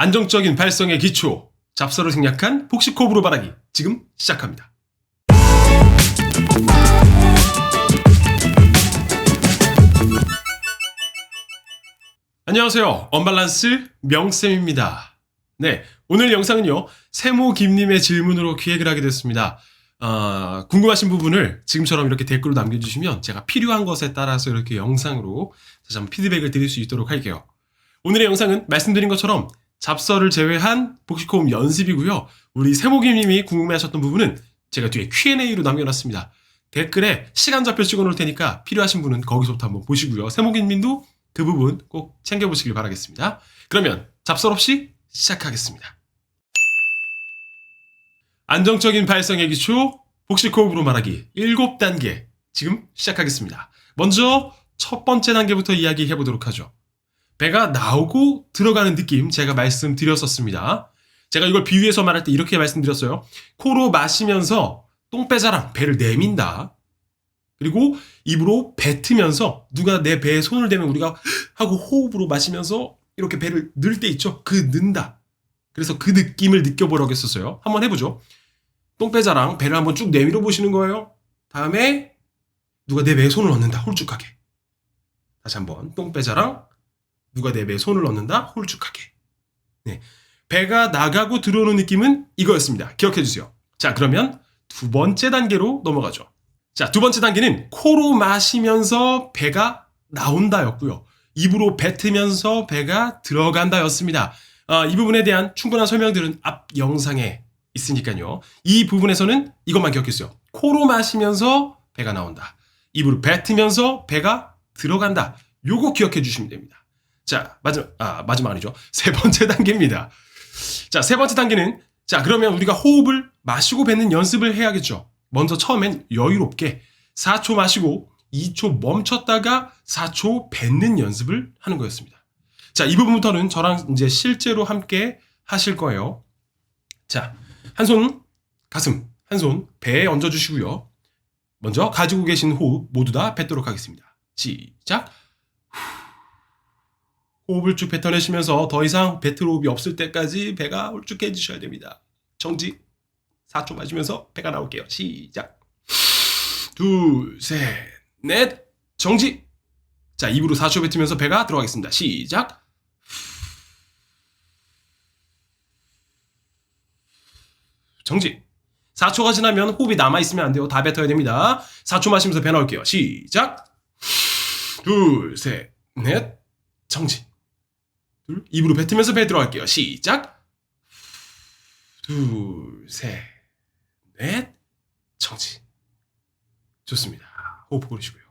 안정적인 발성의 기초, 잡서를 생략한 복식 호흡으로 말하기 지금 시작합니다. 안녕하세요. 언밸런스 명쌤입니다. 네, 오늘 영상은요, 세모 김님의 질문으로 기획을 하게 됐습니다. 아, 궁금하신 부분을 지금처럼 이렇게 댓글로 남겨주시면 제가 필요한 것에 따라서 이렇게 영상으로 다시 한번 피드백을 드릴 수 있도록 할게요. 오늘의 영상은 말씀드린 것처럼 잡서를 제외한 복식호흡 연습이고요. 우리 세모김님이 궁금해하셨던 부분은 제가 뒤에 Q&A로 남겨놨습니다. 댓글에 시간 좌표 찍어놓을 테니까 필요하신 분은 거기서부터 한번 보시고요. 세모김님도 그 부분 꼭 챙겨보시길 바라겠습니다. 그러면 잡설 없이 시작하겠습니다. 안정적인 발성의 기초, 복식호흡으로 말하기 7단계 지금 시작하겠습니다. 먼저 첫 번째 단계부터 이야기해 보도록 하죠. 배가 나오고 들어가는 느낌 제가 말씀드렸었습니다. 제가 이걸 비유해서 말할 때 이렇게 말씀드렸어요. 코로 마시면서 똥배자랑 배를 내민다. 그리고 입으로 뱉으면서 누가 내 배에 손을 대면 우리가 하고 호흡으로 마시면서 이렇게 배를 넣을 때 있죠. 그 넣는다. 그래서 그 느낌을 느껴보라고 했었어요. 한번 해보죠. 똥배자랑 배를 한번 쭉 내밀어 보시는 거예요. 다음에 누가 내 배에 손을 얹는다. 홀쭉하게. 다시 한번 똥배자랑 누가 내 배에 손을 얹는다. 홀쭉하게. 네. 배가 나가고 들어오는 느낌은 이거였습니다. 기억해 주세요. 자, 그러면 두 번째 단계로 넘어가죠. 자, 두 번째 단계는 코로 마시면서 배가 나온다였고요. 입으로 뱉으면서 배가 들어간다였습니다. 아, 이 부분에 대한 충분한 설명들은 앞 영상에 있으니까요. 이 부분에서는 이것만 기억했어요. 코로 마시면서 배가 나온다. 입으로 뱉으면서 배가 들어간다. 요거 기억해 주시면 됩니다. 자, 마지막, 아, 마지막 아니죠. 세 번째 단계입니다. 자, 세 번째 단계는, 자, 그러면 우리가 호흡을 마시고 뱉는 연습을 해야겠죠. 먼저 처음엔 여유롭게 4초 마시고 2초 멈췄다가 4초 뱉는 연습을 하는 거였습니다. 자, 이 부분부터는 저랑 이제 실제로 함께 하실 거예요. 자, 한 손 가슴, 한 손 배에 얹어주시고요. 먼저 가지고 계신 호흡 모두 다 뱉도록 하겠습니다. 시작. 호흡을 쭉 뱉어내시면서 더 이상 뱉을 호흡이 없을 때까지 배가 홀쭉해지셔야 됩니다. 정지. 4초 마시면서 배가 나올게요. 시작. 둘, 셋, 넷. 정지. 자, 입으로 4초 뱉으면서 배가 들어가겠습니다. 시작. 정지. 4초가 지나면 호흡이 남아있으면 안 돼요. 다 뱉어야 됩니다. 4초 마시면서 배 나올게요. 시작. 둘, 셋, 넷. 정지. 둘, 입으로 뱉으면서 배 들어갈게요. 시작. 둘, 셋, 넷. 정지. 좋습니다. 호흡 고르시고요.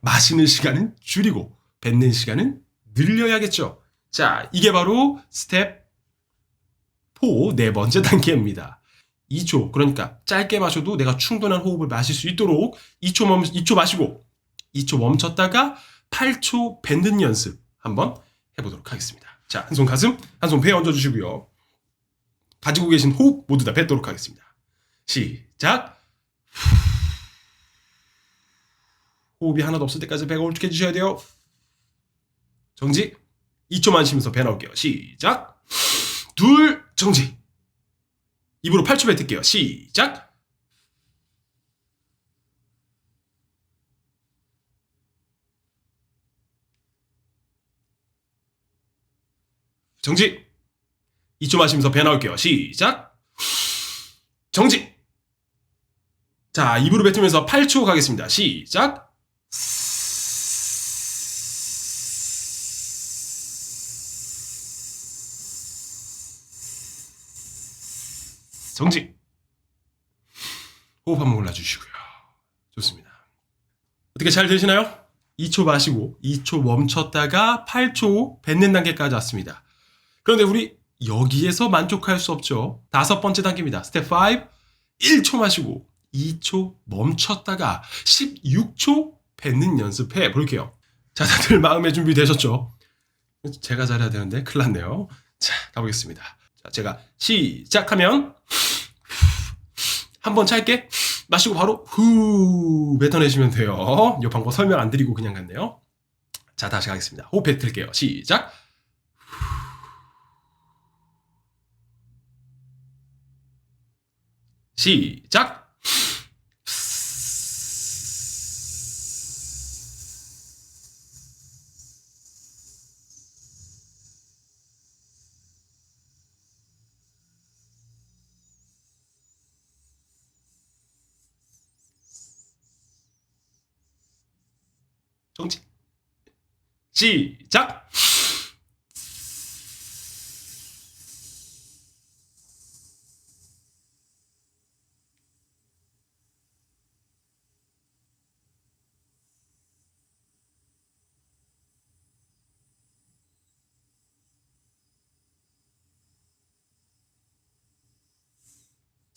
마시는 시간은 줄이고 뱉는 시간은 늘려야겠죠. 자, 이게 바로 스텝 4, 네 번째 단계입니다. 2초, 그러니까 짧게 마셔도 내가 충분한 호흡을 마실 수 있도록 2초, 멈, 2초 마시고 2초 멈췄다가 8초 뱉는 연습 한번 해보도록 하겠습니다. 자, 한 손 가슴, 한 손 배에 얹어주시고요. 가지고 계신 호흡 모두 다 뱉도록 하겠습니다. 시작! 호흡이 하나도 없을 때까지 배가 홀쭉해지셔야 돼요. 정지. 2초만 쉬면서 배 나올게요. 시작. 둘, 정지. 입으로 8초 뱉을게요. 시작. 정지. 2초 마시면서 배 나올게요. 시작. 정지. 자, 입으로 뱉으면서 8초 가겠습니다. 시작. 정지. 호흡 한번 올라주시고요. 좋습니다. 어떻게 잘 되시나요? 2초 마시고 2초 멈췄다가 8초 뱉는 단계까지 왔습니다. 그런데 우리 여기에서 만족할 수 없죠. 다섯 번째 단계입니다. 스텝 5. 1초 마시고 2초 멈췄다가 16초 뱉는 연습해 볼게요. 자, 다들 마음의 준비 되셨죠? 제가 잘해야 되는데 큰일 났네요. 자, 가보겠습니다. 자, 제가 시작하면 한번 짧게 마시고 바로 후 뱉어내시면 돼요. 이 방법 설명 안 드리고 그냥 갔네요. 자, 다시 가겠습니다. 호흡 뱉을게요. 시작. 시작! 정지. 시작!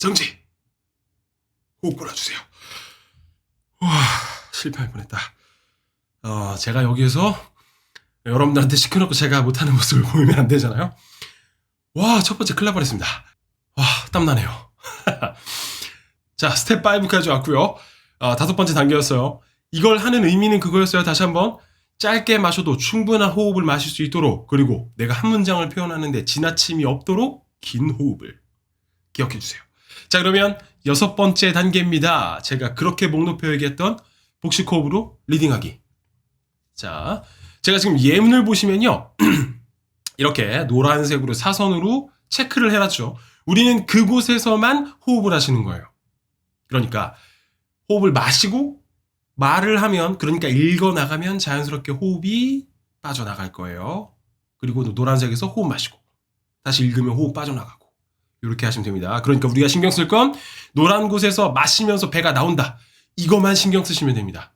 정지! 호흡 골아주세요. 와, 실패할 뻔했다. 어, 제가 여기에서 여러분들한테 시켜놓고 제가 못하는 모습을 보이면 안 되잖아요. 와, 첫 번째 클일 뻔했습니다. 와, 땀나네요. 자, 스텝 5까지 왔고요. 어, 다섯 번째 단계였어요. 이걸 하는 의미는 그거였어요. 다시 한번. 짧게 마셔도 충분한 호흡을 마실 수 있도록 그리고 내가 한 문장을 표현하는데 지나침이 없도록 긴 호흡을 기억해 주세요. 자, 그러면 여섯 번째 단계입니다. 제가 그렇게 목록표 얘기했던 복식 호흡으로 리딩하기. 자, 제가 지금 예문을 보시면요. 이렇게 노란색으로 사선으로 체크를 해놨죠. 우리는 그곳에서만 호흡을 하시는 거예요. 그러니까 호흡을 마시고 말을 하면 그러니까 읽어 나가면 자연스럽게 호흡이 빠져나갈 거예요. 그리고 노란색에서 호흡 마시고 다시 읽으면 호흡 빠져나가고 이렇게 하시면 됩니다. 그러니까 우리가 신경 쓸 건 노란 곳에서 마시면서 배가 나온다. 이것만 신경 쓰시면 됩니다.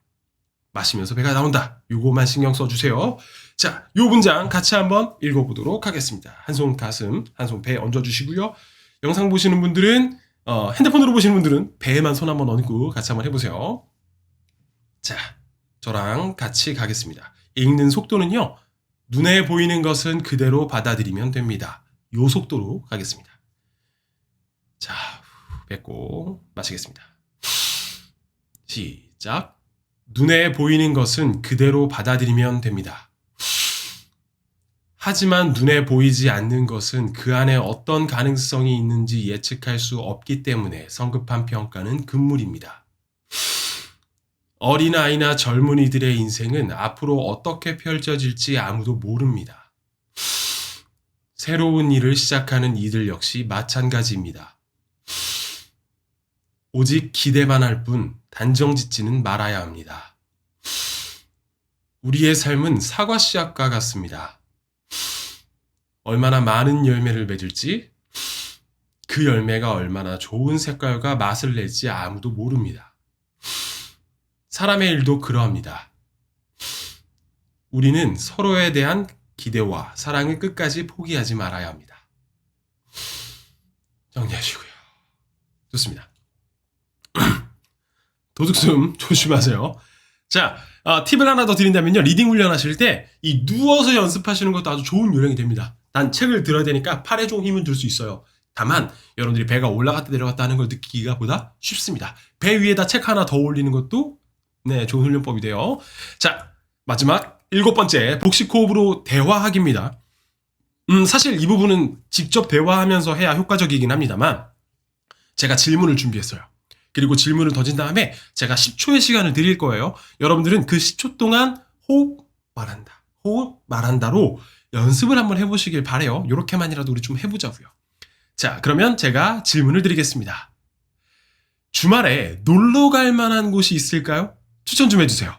마시면서 배가 나온다. 요거만 신경 써주세요. 자, 요 문장 같이 한번 읽어보도록 하겠습니다. 한 손 가슴, 한 손 배 얹어주시고요. 영상 보시는 분들은 어, 핸드폰으로 보시는 분들은 배에만 손 한번 얹고 같이 한번 해보세요. 자, 저랑 같이 가겠습니다. 읽는 속도는요, 눈에 보이는 것은 그대로 받아들이면 됩니다. 요 속도로 가겠습니다. 자, 후, 뱉고 마시겠습니다. 시작. 눈에 보이는 것은 그대로 받아들이면 됩니다. 하지만 눈에 보이지 않는 것은 그 안에 어떤 가능성이 있는지 예측할 수 없기 때문에 성급한 평가는 금물입니다. 어린아이나 젊은이들의 인생은 앞으로 어떻게 펼쳐질지 아무도 모릅니다. 새로운 일을 시작하는 이들 역시 마찬가지입니다. 오직 기대만 할 뿐 단정 짓지는 말아야 합니다. 우리의 삶은 사과 씨앗과 같습니다. 얼마나 많은 열매를 맺을지, 그 열매가 얼마나 좋은 색깔과 맛을 낼지 아무도 모릅니다. 사람의 일도 그러합니다. 우리는 서로에 대한 기대와 사랑을 끝까지 포기하지 말아야 합니다. 정리하시고요. 좋습니다. 도둑숨 조심하세요. 자, 아, 팁을 하나 더 드린다면요. 리딩 훈련하실 때 이 누워서 연습하시는 것도 아주 좋은 요령이 됩니다. 단 책을 들어야 되니까 팔에 좀 힘을 줄 수 있어요. 다만 여러분들이 배가 올라갔다 내려갔다 하는 걸 느끼기가 보다 쉽습니다. 배 위에다 책 하나 더 올리는 것도 네, 좋은 훈련법이 돼요. 자, 마지막 일곱 번째 복식 호흡으로 대화하기입니다. 음, 사실 이 부분은 직접 대화하면서 해야 효과적이긴 합니다만 제가 질문을 준비했어요. 그리고 질문을 던진 다음에 제가 10초의 시간을 드릴 거예요. 여러분들은 그 10초 동안 호흡 말한다. 호흡 말한다로 연습을 한번 해보시길 바래요. 이렇게만이라도 우리 좀 해보자고요. 자, 그러면 제가 질문을 드리겠습니다. 주말에 놀러 갈 만한 곳이 있을까요? 추천 좀 해주세요.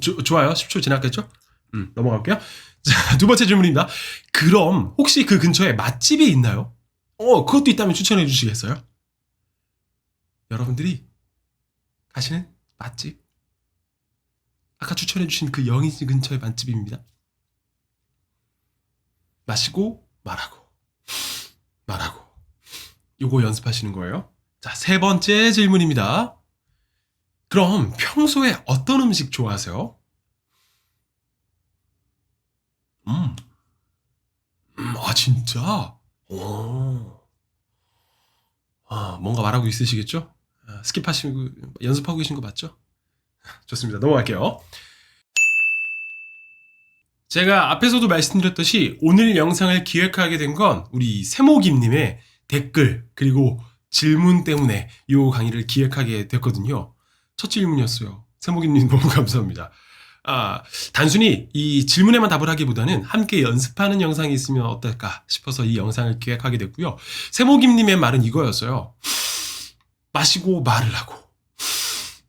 조- 좋아요. 10초 지났겠죠? 음, 넘어갈게요. 자, 두 번째 질문입니다. 그럼 혹시 그 근처에 맛집이 있나요? 어, 그것도 있다면 추천해 주시겠어요? 여러분들이 가시는 맛집? 아까 추천해 주신 그 영희씨 근처의 맛집입니다. 마시고 말하고 말하고 요거 연습하시는 거예요. 자, 세 번째 질문입니다. 그럼 평소에 어떤 음식 좋아하세요? 음. 음, 아, 진짜? 오. 아, 뭔가 말하고 있으시겠죠? 아, 스킵하시고, 연습하고 계신 거 맞죠? 좋습니다. 넘어갈게요. 제가 앞에서도 말씀드렸듯이 오늘 영상을 기획하게 된 건 우리 세모김님의 댓글 그리고 질문 때문에 이 강의를 기획하게 됐거든요. 첫 질문이었어요. 세모김님 너무 감사합니다. 아, 단순히 이 질문에만 답을 하기보다는 함께 연습하는 영상이 있으면 어떨까 싶어서 이 영상을 기획하게 됐고요. 세모김님의 말은 이거였어요. 마시고 말을 하고,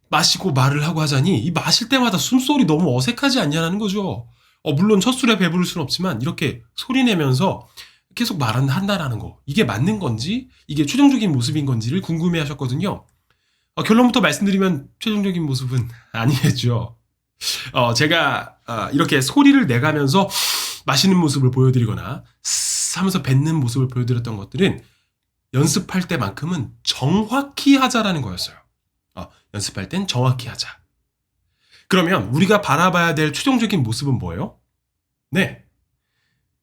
마시고 말을 하고 하자니 이 마실 때마다 숨소리 너무 어색하지 않냐는 거죠. 어, 물론 첫 술에 배부를 수는 없지만 이렇게 소리 내면서 계속 말은 한다라는 거. 이게 맞는 건지, 이게 최종적인 모습인 건지를 궁금해 하셨거든요. 어, 결론부터 말씀드리면 최종적인 모습은 아니겠죠. 어, 제가 어, 이렇게 소리를 내가면서 마시는 모습을 보여드리거나 하면서 뱉는 모습을 보여드렸던 것들은 연습할 때만큼은 정확히 하자라는 거였어요. 어, 연습할 땐 정확히 하자. 그러면 우리가 바라봐야 될 최종적인 모습은 뭐예요? 네.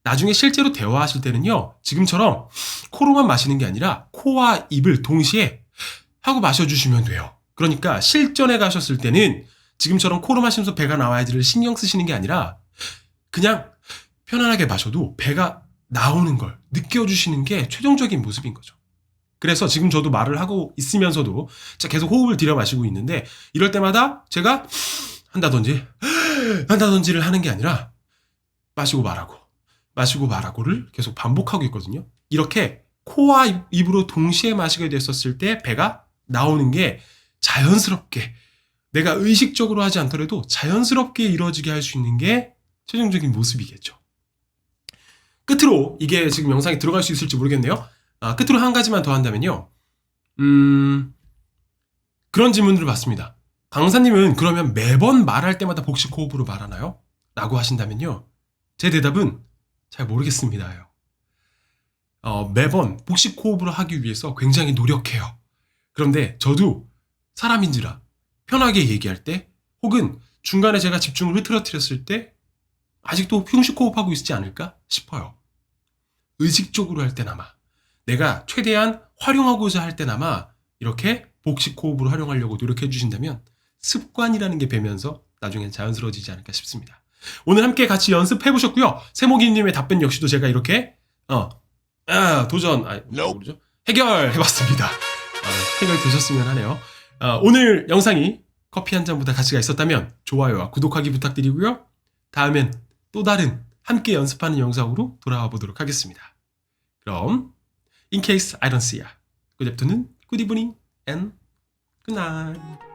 나중에 실제로 대화하실 때는요, 지금처럼 코로만 마시는 게 아니라 코와 입을 동시에 하고 마셔주시면 돼요. 그러니까 실전에 가셨을 때는 지금처럼 코로 마시면서 배가 나와야지를 신경 쓰시는 게 아니라 그냥 편안하게 마셔도 배가 나오는 걸 느껴주시는 게 최종적인 모습인 거죠. 그래서 지금 저도 말을 하고 있으면서도 계속 호흡을 들여 마시고 있는데 이럴 때마다 제가 한다든지 한다든지를 하는 게 아니라 마시고 말하고 마시고 말하고를 계속 반복하고 있거든요. 이렇게 코와 입- 입으로 동시에 마시게 됐었을 때 배가 나오는 게 자연스럽게 내가 의식적으로 하지 않더라도 자연스럽게 이루어지게 할 수 있는 게 최종적인 모습이겠죠. 끝으로 이게 지금 영상에 들어갈 수 있을지 모르겠네요. 아, 끝으로 한 가지만 더 한다면요. 음, 그런 질문들을 받습니다. 강사님은 그러면 매번 말할 때마다 복식 호흡으로 말하나요? 라고 하신다면요. 제 대답은 잘 모르겠습니다요. 어, 매번 복식 호흡으로 하기 위해서 굉장히 노력해요. 그런데 저도 사람인지라 편하게 얘기할 때 혹은 중간에 제가 집중을 흐트러뜨렸을 때 아직도 흉식 호흡하고 있지 않을까 싶어요. 의식적으로 할 때나마 내가 최대한 활용하고자 할 때나마 이렇게 복식 호흡으로 활용하려고 노력해 주신다면 습관이라는 게 배면서 나중엔 자연스러워지지 않을까 싶습니다. 오늘 함께 같이 연습해 보셨고요. 세모기님의 답변 역시도 제가 이렇게 어 아, 도전 아 그러죠? 해결해 봤습니다. 아, 해결 되셨으면 하네요. 아, 오늘 영상이 커피 한 잔보다 가치가 있었다면 좋아요와 구독하기 부탁드리고요. 다음엔 또 다른 함께 연습하는 영상으로 돌아와 보도록 하겠습니다. 그럼 in case I don't see ya. good afternoon, good evening, and good night.